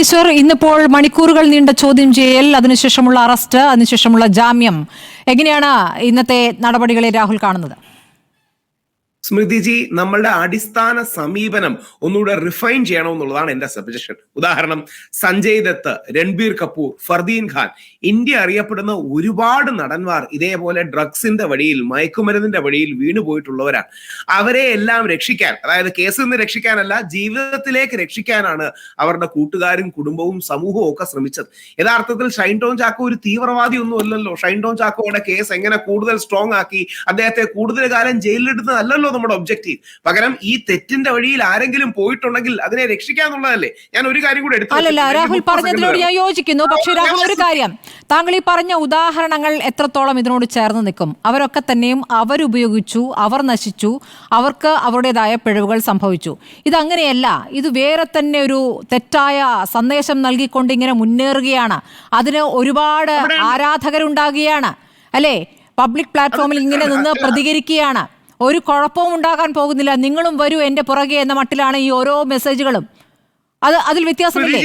ഈശ്വർ ഇന്നിപ്പോൾ മണിക്കൂറുകൾ നീണ്ട ചോദ്യം ചെയ്യൽ അതിനുശേഷമുള്ള അറസ്റ്റ് അതിനുശേഷമുള്ള ജാമ്യം. എങ്ങനെയാണ് ഇന്നത്തെ നടപടികളെ രാഹുൽ കാണുന്നത്? സ്മൃതിജി നമ്മളുടെ അടിസ്ഥാന സമീപനം ഒന്നുകൂടെ റിഫൈൻ ചെയ്യണമെന്നുള്ളതാണ് എന്റെ സജഷൻ ഉദാഹരണം സഞ്ജയ് ദത്ത് രൺബീർ കപൂർ ഫർദീൻ ഖാൻ. ഇന്ത്യ അറിയപ്പെടുന്ന ഒരുപാട് നടന്മാർ ഇതേപോലെ ഡ്രഗ്സിന്റെ വഴിയിൽ മയക്കുമരുന്നിന്റെ വഴിയിൽ വീണുപോയിട്ടുള്ളവരാണ് അവരെ എല്ലാം രക്ഷിക്കാൻ അതായത് കേസിൽ നിന്ന് രക്ഷിക്കാനല്ല ജീവിതത്തിലേക്ക് രക്ഷിക്കാനാണ് അവരുടെ കൂട്ടുകാരും കുടുംബവും സമൂഹവും ഒക്കെ ശ്രമിച്ചത്. യഥാർത്ഥത്തിൽ ഷൈൻ ടോൺ ചാക്കോ ഒരു തീവ്രവാദി ഒന്നും അല്ലല്ലോ. ഷൈൻ ടോൺ ചാക്കോയുടെ കേസ് എങ്ങനെ കൂടുതൽ സ്ട്രോങ് ആക്കി അദ്ദേഹത്തെ കൂടുതൽ കാലം ജയിലിലിടുന്നതല്ലല്ലോ നമ്മുടെ ഒബ്ജക്റ്റീവ് പകരം ഈ തെറ്റിന്റെ വഴിയിൽ ആരെങ്കിലും പോയിട്ടുണ്ടെങ്കിൽ അതിനെ രക്ഷിക്കാന്നുള്ളതല്ലേ ഞാൻ ഒരു കാര്യം കൂടെ എടുത്തു അല്ലല്ല രാഹുൽ പറഞ്ഞതിനോട് ഞാൻ യോജിക്കുന്നു. പക്ഷേ രാഹുൽ ഒരു കാര്യം. താങ്കൾ ഈ പറഞ്ഞ ഉദാഹരണങ്ങൾ എത്രത്തോളം ഇതിനോട് ചേർന്ന് നിൽക്കും? അവരൊക്കെ തന്നെയും അവരുപയോഗിച്ചു അവർ നശിച്ചു അവർക്ക് അവരുടേതായ പിഴവുകൾ സംഭവിച്ചു. ഇതങ്ങനെയല്ല. ഇത് വേറെ തന്നെ ഒരു തെറ്റായ സന്ദേശം നൽകിക്കൊണ്ട് ഇങ്ങനെ മുന്നേറുകയാണ്. അതിന് ഒരുപാട് ആരാധകരുണ്ടാകുകയാണ്. അല്ലേ? പബ്ലിക് പ്ലാറ്റ്ഫോമിൽ ഇങ്ങനെ നിന്ന് പ്രതികരിക്കുകയാണ്. ഒരു കുഴപ്പവും ഉണ്ടാകാൻ പോകുന്നില്ല. നിങ്ങളും വരൂ എന്റെ പുറകെ എന്ന മട്ടിലാണ് ഈ ഓരോ മെസ്സേജുകളും അത് അതിൽ വ്യത്യാസമില്ലേ?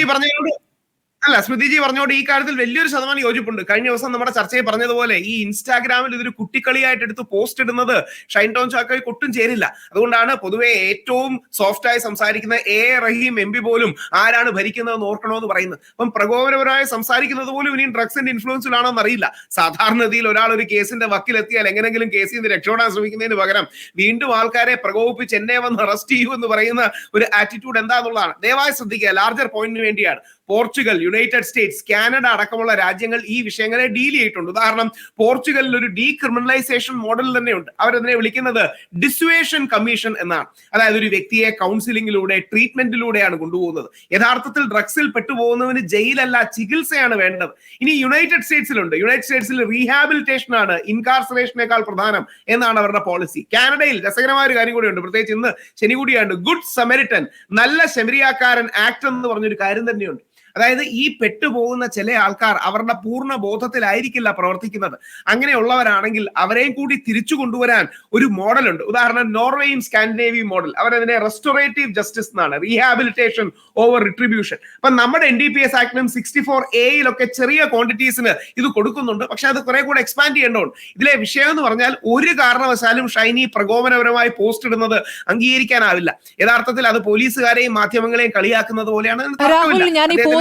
അല്ല സ്മൃതിജി പറഞ്ഞോട് ഈ കാര്യത്തിൽ വലിയൊരു ശതമാനം യോജിപ്പുണ്ട്. കഴിഞ്ഞ ദിവസം നമ്മുടെ ചർച്ചയിൽ പറഞ്ഞതുപോലെ ഈ ഇൻസ്റ്റാഗ്രാമിൽ ഇതൊരു കുട്ടിക്കളിയായിട്ട് എടുത്ത് പോസ്റ്റ് ഇടുന്നത് ഷൈൻ ടോൺ ചാക്കോയ്ക്ക് ഒട്ടും ചേരില്ല. അതുകൊണ്ടാണ് പൊതുവെ ഏറ്റവും സോഫ്റ്റായി സംസാരിക്കുന്ന എ റഹീം എം പി പോലും ആരാണ് ഭരിക്കുന്നതെന്ന് ഓർക്കണമെന്ന് പറയുന്നത്. അപ്പം പ്രകോപനപരമായി സംസാരിക്കുന്നത് പോലും ഇനിയും ഡ്രഗ്സിന്റെ ഇൻഫ്ലുവൻസിലാണോ എന്നറിയില്ല സാധാരണഗതിയിൽ ഒരാൾ ഒരു കേസിന്റെ വക്കിലെത്തിയാൽ എങ്ങനെങ്കിലും കേസിൽ നിന്ന് രക്ഷപ്പെടാൻ ശ്രമിക്കുന്നതിന് പകരം വീണ്ടും ആൾക്കാരെ പ്രകോപിപ്പിച്ച് എന്നെ വന്ന് അറസ്റ്റ് ചെയ്യൂ എന്ന് പറയുന്ന ഒരു ആറ്റിറ്റ്യൂഡ് എന്താന്നുള്ളതാണ്. ദയവായി ശ്രദ്ധിക്കുക ലാർജർ പോയിന്റിന് വേണ്ടിയാണ്. പോർച്ചുഗൽ യുണൈറ്റഡ് സ്റ്റേറ്റ്സ് കാനഡ അടക്കമുള്ള രാജ്യങ്ങൾ ഈ വിഷയങ്ങളെ ഡീൽ ചെയ്തിട്ടുണ്ട്. ഉദാഹരണം പോർച്ചുഗലിൽ ഒരു ഡീക്രിമിനലൈസേഷൻ മോഡൽ തന്നെയുണ്ട്. അവരതിനെ വിളിക്കുന്നത്? ഡിസ്വേഷൻ കമ്മീഷൻ എന്നാണ്. അതായത് ഒരു വ്യക്തിയെ കൗൺസിലിംഗിലൂടെ ട്രീറ്റ്മെന്റിലൂടെയാണ് കൊണ്ടുപോകുന്നത്. യഥാർത്ഥത്തിൽ ഡ്രഗ്സിൽ പെട്ടുപോകുന്നതിന് ജയിലല്ല ചികിത്സയാണ് വേണ്ടത്. ഇനി യുണൈറ്റഡ് സ്റ്റേറ്റ്സിലുണ്ട് യുണൈറ്റഡ് സ്റ്റേറ്റ്സിൽ റീഹാബിലിറ്റേഷൻ ആണ് ഇൻകാർസറേഷനേക്കാൾ പ്രധാനം എന്നാണ് അവരുടെ പോളിസി കാനഡയിൽ രസകരമായ ഒരു കാര്യം കൂടിയുണ്ട്. പ്രത്യേകിച്ച് ഇന്ന് ശനി കൂടിയാണ് ഗുഡ് സമരിറ്റൻ നല്ല ശമരിയാക്കാരൻ ആക്ട് എന്ന് പറഞ്ഞൊരു കാര്യം തന്നെയുണ്ട്. അതായത് ഈ പെട്ടുപോകുന്ന ചില ആൾക്കാർ അവരുടെ പൂർണ ബോധത്തിലായിരിക്കില്ല പ്രവർത്തിക്കുന്നത്. അങ്ങനെയുള്ളവരാണെങ്കിൽ അവരെയും കൂടി തിരിച്ചു കൊണ്ടുവരാൻ ഒരു മോഡൽ ഉണ്ട് ഉദാഹരണം നോർവേയും സ്കാൻഡിനേവിയും മോഡൽ. അവരതിനെ റെസ്റ്റോറേറ്റീവ് ജസ്റ്റിസ് എന്നാണ്. Rehabilitation over retribution. അപ്പൊ നമ്മുടെ എൻ ഡി പി എസ് ആക്ടിനും സിക്സ്റ്റി ഫോർ എയിലൊക്കെ ചെറിയ ക്വാണ്ടിറ്റീസിന് ഇത് കൊടുക്കുന്നുണ്ട്. പക്ഷെ അത് കുറെ കൂടെ എക്സ്പാൻഡ് ചെയ്യേണ്ടതുണ്ട്. ഇതിലെ വിഷയം എന്ന് പറഞ്ഞാൽ ഒരു കാരണവശാലും ഷൈനി പ്രകോപനപരമായി പോസ്റ്റ് ഇടുന്നത് അംഗീകരിക്കാനാവില്ല. യഥാർത്ഥത്തിൽ അത് പോലീസുകാരെയും മാധ്യമങ്ങളെയും കളിയാക്കുന്നത് പോലെയാണ്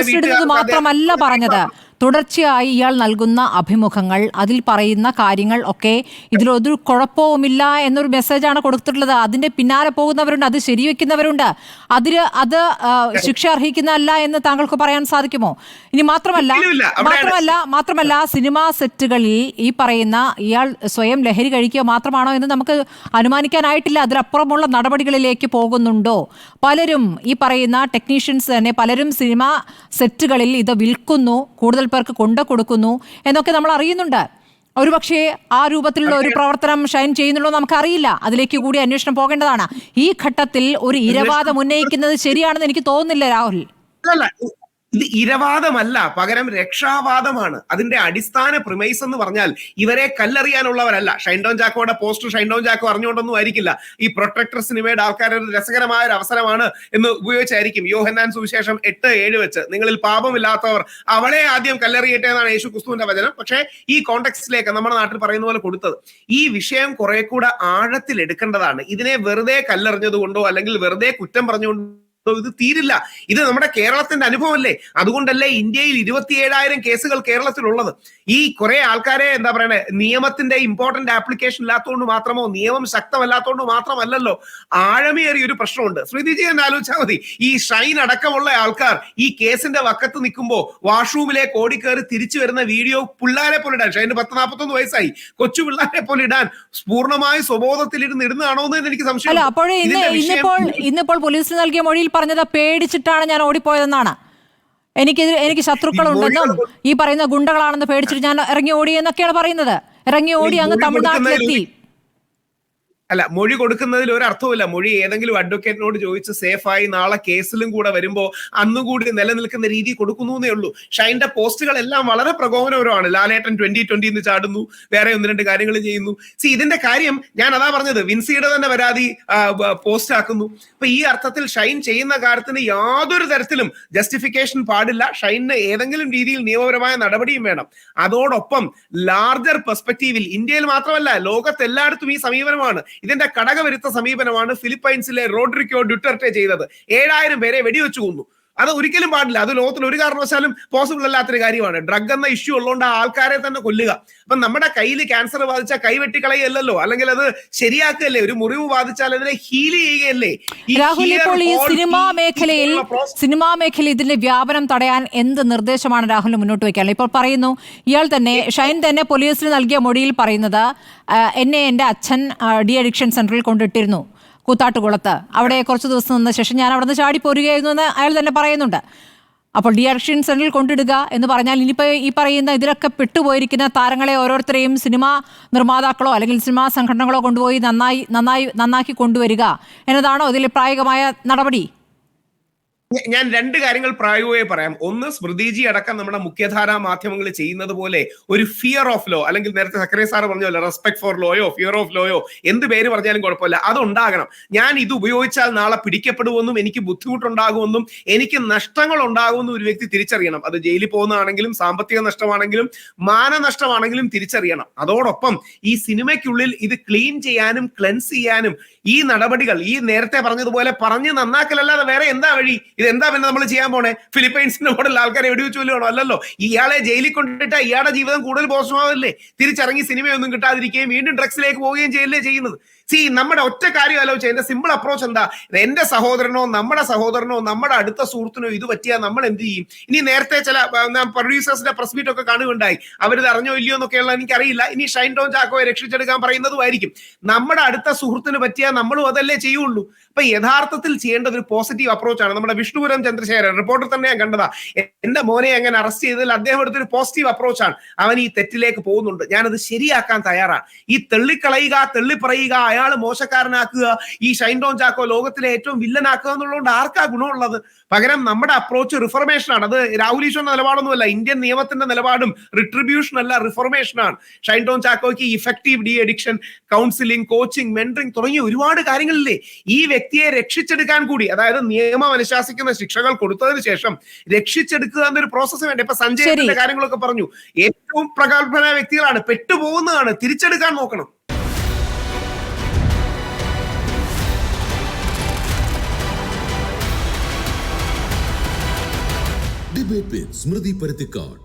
പോസ്റ്റ് ഇടുന്നത് മാത്രമല്ല പറഞ്ഞത്. തുടർച്ചയായി ഇയാൾ നൽകുന്ന അഭിമുഖങ്ങൾ അതിൽ പറയുന്ന കാര്യങ്ങൾ ഒക്കെ ഇതിലൊരു കുഴപ്പവുമില്ല എന്നൊരു മെസ്സേജാണ് കൊടുത്തിട്ടുള്ളത്. അതിന്റെ പിന്നാലെ പോകുന്നവരുണ്ട് അത് ശരിവെക്കുന്നവരുണ്ട് അതിൽ അത് ശിക്ഷ അർഹിക്കുന്നതല്ല എന്ന് താങ്കൾക്ക് പറയാൻ സാധിക്കുമോ? ഇനി മാത്രമല്ല മാത്രമല്ല മാത്രമല്ല സിനിമാ സെറ്റുകളിൽ ഈ പറയുന്ന ഇയാൾ സ്വയം ലഹരി കഴിക്കുക മാത്രമാണോ എന്ന് നമുക്ക് അനുമാനിക്കാനായിട്ടില്ല. അതിലപ്പുറമുള്ള നടപടികളിലേക്ക് പോകുന്നുണ്ടോ? പലരും ഈ പറയുന്ന ടെക്നീഷ്യൻസ് തന്നെ പലരും സിനിമാ സെറ്റുകളിൽ ഇത് വിൽക്കുന്നു. കൂടുതൽ പേർക്ക് കൊണ്ടു കൊടുക്കുന്നു എന്നൊക്കെ നമ്മൾ അറിയുന്നുണ്ട്. ഒരുപക്ഷെ ആ രൂപത്തിലുള്ള ഒരു പ്രവർത്തനം ഷൈൻ ചെയ്യുന്നുള്ളൂ നമുക്കറിയില്ല. അതിലേക്ക് കൂടി അന്വേഷണം പോകേണ്ടതാണ്. ഈ ഘട്ടത്തിൽ ഒരു ഇരവാദം ഉന്നയിക്കുന്നത് ശരിയാണെന്ന് എനിക്ക് തോന്നുന്നില്ല രാഹുൽ. ഇത് ഇരവാദമല്ല പകരം രക്ഷാവാദമാണ്. അതിന്റെ അടിസ്ഥാന പ്രിമൈസ് എന്ന് പറഞ്ഞാൽ ഇവരെ കല്ലെറിയാനുള്ളവരല്ല. ഷൈൻഡോൺ ചാക്കോയുടെ പോസ്റ്റ് ഷൈൻഡോൺ ചാക്കോ അറിഞ്ഞുകൊണ്ടൊന്നും ആയിരിക്കില്ല. ഈ പ്രൊട്ടക്ടർ സിനിമയുടെ ആൾക്കാരുടെ ഒരു രസകരമായ ഒരു അവസരമാണ് എന്ന് ഉപയോഗിച്ചായിരിക്കും യോഹന്നാൻ സുവിശേഷം എട്ട് ഏഴ് വെച്ച്. നിങ്ങളിൽ പാപമില്ലാത്തവർ അവളെ ആദ്യം കല്ലെറിയട്ടെ എന്നാണ് യേശു ക്രിസ്തുവിന്റെ വചനം. പക്ഷേ ഈ കോണ്ടെക്സ്റ്റിലേക്ക് നമ്മുടെ നാട്ടിൽ പറയുന്ന പോലെ കൊടുത്തത്. ഈ വിഷയം കുറെ കൂടെ ആഴത്തിൽ എടുക്കേണ്ടതാണ്. ഇതിനെ വെറുതെ കല്ലെറിഞ്ഞതുകൊണ്ടോ അല്ലെങ്കിൽ വെറുതെ കുറ്റം പറഞ്ഞുകൊണ്ടോ ഇത് തീരില്ല. ഇത് നമ്മുടെ കേരളത്തിന്റെ അനുഭവമല്ലേ? അതുകൊണ്ടല്ലേ ഇന്ത്യയിൽ ഇരുപത്തിയേഴായിരം കേസുകൾ കേരളത്തിലുള്ളത്. ഈ കുറെ ആൾക്കാരെ എന്താ പറയണേ നിയമത്തിന്റെ ഇമ്പോർട്ടന്റ് ആപ്ലിക്കേഷൻ ഇല്ലാത്തതുകൊണ്ട് മാത്രമോ നിയമം ശക്തമല്ലാത്തതുകൊണ്ട് മാത്രമല്ലല്ലോ ആഴമേറിയ ഒരു പ്രശ്നമുണ്ട്. ശ്രീതിജി എന്ന് ആലോചിച്ചാൽ മതി. ഈ ഷൈൻ അടക്കമുള്ള ആൾക്കാർ ഈ കേസിന്റെ വക്കത്ത് നിൽക്കുമ്പോൾ വാഷ്റൂമിലേക്ക് ഓടിക്കേറി തിരിച്ചു വരുന്ന വീഡിയോ പിള്ളേരെ പോലെ ഇടാൻ ഷൈന് പത്ത് നാൽപ്പത്തൊന്ന് വയസ്സായി. കൊച്ചു പിള്ളേരെ പോലെ ഇടാൻ പൂർണമായി സ്വബോധത്തിലിരുന്ന് ഇടുന്നതാണോ എന്ന് എനിക്ക് സംശയം ഇന്നിപ്പോൾ പോലീസിന് നൽകിയ മൊഴിയിൽ പറഞ്ഞത് പേടിച്ചിട്ടാണ് ഞാൻ ഓടിപ്പോയതെന്നാണ്. എനിക്ക് എനിക്ക് ശത്രുക്കളുണ്ടെന്നും ഈ പറയുന്ന ഗുണ്ടകളാണെന്ന് പേടിച്ചിട്ട് ഞാൻ ഇറങ്ങി ഓടി എന്നൊക്കെയാണ് പറയുന്നത്. ഇറങ്ങി ഓടി അങ്ങ് മൊഴി തമിഴ്നാട്ടിലെത്തി. അല്ല മൊഴി കൊടുക്കുന്നതിൽ ഒരു അർത്ഥവുമില്ല മൊഴി ഏതെങ്കിലും അഡ്വക്കേറ്റിനോട് ചോദിച്ച് സേഫായി നാളെ കേസിലും കൂടെ വരുമ്പോൾ അന്നുകൂടി നിലനിൽക്കുന്ന രീതി കൊടുക്കുന്നു എന്നേ ഉള്ളൂ പോസ്റ്റുകൾ പോസ്റ്റുകളെല്ലാം വളരെ പ്രകോപനപരമാണ്. ലാലേട്ടൻ ട്വന്റി ട്വന്റി എന്ന് ചാടുന്നു വേറെ ഒന്ന് രണ്ട് കാര്യങ്ങൾ ചെയ്യുന്നു. സി ഇതിന്റെ കാര്യം ഞാൻ അതാ പറഞ്ഞത് വിൻസിയുടെ തന്നെ പരാതി പോസ്റ്റ് ആക്കുന്നു അപ്പൊ ഈ അർത്ഥത്തിൽ ഷൈൻ ചെയ്യുന്ന കാര്യത്തിന് യാതൊരു തരത്തിലും ജസ്റ്റിഫിക്കേഷൻ പാടില്ല. ഷൈനിന് ഏതെങ്കിലും രീതിയിൽ നിയമപരമായ നടപടിയും വേണം. അതോടൊപ്പം ലാർജർ പെർസ്പെക്റ്റീവിൽ ഇന്ത്യയിൽ മാത്രമല്ല ലോകത്തെല്ലായിടത്തും ഈ സമീപനമാണ്. ഇതിന്റെ കടകവരുത്ത സമീപനമാണ് ഫിലിപ്പൈൻസിലെ റോഡ്രിക്കോ ഡ്യൂട്ടർട്ടെ ചെയ്തത്. ഏഴായിരം പേരെ വെടിവെച്ചു കൊന്നു. അത് ഒരിക്കലും പാടില്ല. അത് ലോകത്തിൽ ഒരു കാരണവശാലും പോസിബിൾ അല്ലാത്തൊരു കാര്യമാണ്. ഡ്രഗ് എന്ന ഇഷ്യൂ ഉള്ളതുകൊണ്ട് ആ ആൾക്കാരെ തന്നെ കൊല്ലുക. അപ്പൊ നമ്മുടെ കയ്യിൽ ക്യാൻസർ ബാധിച്ച കൈ വെട്ടിക്കളയല്ലോ അല്ലെങ്കിൽ അത് ശരിയാക്കുകയല്ലേ? ഒരു മുറിവ് ബാധിച്ചാൽ അതിനെ ഹീൽ ചെയ്യുകയല്ലേ? രാഹുൽ ഇപ്പോൾ ഈ സിനിമാ മേഖലയിൽ സിനിമാ മേഖലയിൽ ഇതിന്റെ വ്യാപനം തടയാൻ എന്ത് നിർദ്ദേശമാണ് രാഹുൽ മുന്നോട്ട് വയ്ക്കാനുള്ളത്? ഇപ്പോൾ പറയുന്നു ഇയാൾ തന്നെ ഷൈൻ തന്നെ പോലീസിന് നൽകിയ മൊഴിയിൽ പറയുന്നത് എന്നെ എന്റെ അച്ഛൻ ഡി അഡിക്ഷൻ സെന്ററിൽ കൊണ്ടിട്ടിരുന്നു. കൂത്താട്ടുകുളത്ത്. അവിടെ കുറച്ച് ദിവസം നിന്ന ശേഷം ഞാൻ അവിടെ നിന്ന് ചാടി പോരുകയായിരുന്നു എന്ന് അയാൾ തന്നെ പറയുന്നുണ്ട്. അപ്പോൾ ഡി അഡിക്ഷൻ സെന്ററിൽ കൊണ്ടിടുക എന്ന് പറഞ്ഞാൽ ഇനിയിപ്പോൾ ഈ പറയുന്ന ഇതിലൊക്കെ പെട്ടുപോയിരിക്കുന്ന താരങ്ങളെ ഓരോരുത്തരെയും സിനിമാ നിർമ്മാതാക്കളോ അല്ലെങ്കിൽ സിനിമാ സംഘടനകളോ കൊണ്ടുപോയി നന്നായി നന്നായി നന്നാക്കി കൊണ്ടുവരിക എന്നതാണോ ഇതിൽ പ്രായോഗികമായ നടപടി? ഞാൻ രണ്ട് കാര്യങ്ങൾ പ്രായോഗികമായി പറയാം. ഒന്ന് സ്മൃതിജി അടക്കം നമ്മുടെ മുഖ്യധാരാ മാധ്യമങ്ങൾ ചെയ്യുന്നത് പോലെ ഒരു ഫിയർ ഓഫ് ലോ അല്ലെങ്കിൽ നേരത്തെ സക്കറിയ സാർ പോലെ റെസ്പെക്ട് ഫോർ ലോയോ ഫിയർ ഓഫ് ലോയോ എന്ത് പേര് പറഞ്ഞാലും കുഴപ്പമില്ല. അതുണ്ടാകണം. ഞാൻ ഇത് ഉപയോഗിച്ചാൽ നാളെ പിടിക്കപ്പെടുമെന്നും എനിക്ക് ബുദ്ധിമുട്ടുണ്ടാകുമെന്നും എനിക്ക് നഷ്ടങ്ങൾ ഉണ്ടാകുമെന്നും ഒരു വ്യക്തി തിരിച്ചറിയണം. അത് ജയിലിൽ പോകുന്നതാണെങ്കിലും സാമ്പത്തിക നഷ്ടമാണെങ്കിലും മാനനഷ്ടമാണെങ്കിലും തിരിച്ചറിയണം. അതോടൊപ്പം ഈ സിനിമയ്ക്കുള്ളിൽ ഇത് ക്ലീൻ ചെയ്യാനും ക്ലെൻസ് ചെയ്യാനും ഈ നടപടികൾ ഈ നേരത്തെ പറഞ്ഞതുപോലെ പറഞ്ഞ് നന്നാക്കലല്ലാതെ വേറെ എന്താ വഴി? എന്താ പിന്നെ നമ്മൾ ചെയ്യാൻ പോണേ? ഫിലിപ്പൈൻസിന്റെ മോഡൽ ആൾക്കാരെ വെടിവെച്ച് കൊല്ലുകയാണോ അല്ലല്ലോ. ഇയാളെ ജയിലിൽ കൊണ്ടിട്ട് ഇയാളുടെ ജീവിതം കൂടുതൽ മോശമാവല്ലേ? തിരിച്ചിറങ്ങി സിനിമയൊന്നും കിട്ടാതിരിക്കുകയും വീണ്ടും ഡ്രഗ്സിലേക്ക് പോവുകയും ചെയ്യല്ലേ ചെയ്യുന്നത്? സി നമ്മുടെ ഒറ്റ കാര്യം ആലോചിച്ച എന്റെ സിമ്പിൾ അപ്രോച്ച് എന്താ? എന്റെ സഹോദരനോ നമ്മുടെ സഹോദരനോ നമ്മുടെ അടുത്ത സുഹൃത്തിനോ ഇത് പറ്റിയാൽ നമ്മൾ എന്ത് ചെയ്യും? ഇനി നേരത്തെ ചില പ്രൊഡ്യൂസേഴ്സിന്റെ പ്രസ് മീറ്റ് ഒക്കെ കാണുകയുണ്ടായി. അവരിത് അറിഞ്ഞോ ഇല്ലയോ എന്നൊക്കെയുള്ള എനിക്കറിയില്ല. ഇനി ഷൈൻ ടോൺ ചാക്കോയെ രക്ഷിച്ചെടുക്കാൻ പറയുന്നതുമായിരിക്കും നമ്മുടെ അടുത്ത സുഹൃത്തിന് പറ്റിയാൽ നമ്മളും അതല്ലേ ചെയ്യുള്ളൂ. അപ്പൊ യഥാർത്ഥത്തിൽ ചെയ്യേണ്ടത് ഒരു പോസിറ്റീവ് അപ്രോച്ചാണ് നമ്മുടെ വിഷ്ണുപുരം ചന്ദ്രശേഖരൻ. റിപ്പോർട്ടർ തന്നെ ഞാൻ കണ്ടതാ. എന്റെ മോനെ അങ്ങനെ അറസ്റ്റ് ചെയ്തതിൽ അദ്ദേഹം എടുത്തൊരു പോസിറ്റീവ് അപ്രോച്ചാണ് അവൻ ഈ തെറ്റിലേക്ക് പോകുന്നുണ്ട്. ഞാനത് ശരിയാക്കാൻ തയ്യാറാണ്. ഈ തെള്ളിക്കളയുക തെള്ളിപ്പറയുക അയാൾ മോശക്കാരനാക്കുക ഈ ഷൈൻ ടോൺ ചാക്കോ ലോകത്തിലെ ഏറ്റവും വില്ലനാക്കുക എന്നുള്ളതുകൊണ്ട് ആർക്കാ ഗുണമുള്ളത്? പകരം നമ്മുടെ അപ്രോച്ച് റിഫർമേഷൻ ആണ്. അത് രാഹുൽ ഈശ്വർ നിലപാടൊന്നുമല്ല. ഇന്ത്യൻ നിയമത്തിന്റെ നിലപാടും റിട്രിബ്യൂഷൻ അല്ല റിഫർമേഷൻ ആണ്. Shine Tom ചാക്കോയ്ക്ക് effective de addiction counselling coaching mentoring തുടങ്ങിയ ഒരുപാട് കാര്യങ്ങളില്ലേ? ഈ വ്യക്തിയെ രക്ഷിച്ചെടുക്കാൻ കൂടി അതായത് നിയമം ശിക്ഷകൾ കൊടുത്തതിന് ശേഷം രക്ഷിച്ചെടുക്കുക എന്നൊരു പ്രോസസ്സ് വേണ്ട? ഇപ്പൊ സഞ്ജയത്തിന്റെ കാര്യങ്ങളൊക്കെ പറഞ്ഞു. ഏറ്റവും പ്രഗത്ഭനായ വ്യക്തികളാണ്. പെട്ടുപോകുന്നതാണ്. തിരിച്ചെടുക്കാൻ നോക്കണം. ഡിബേറ്റ് സ്മൃതി പരുത്തിക്കാട്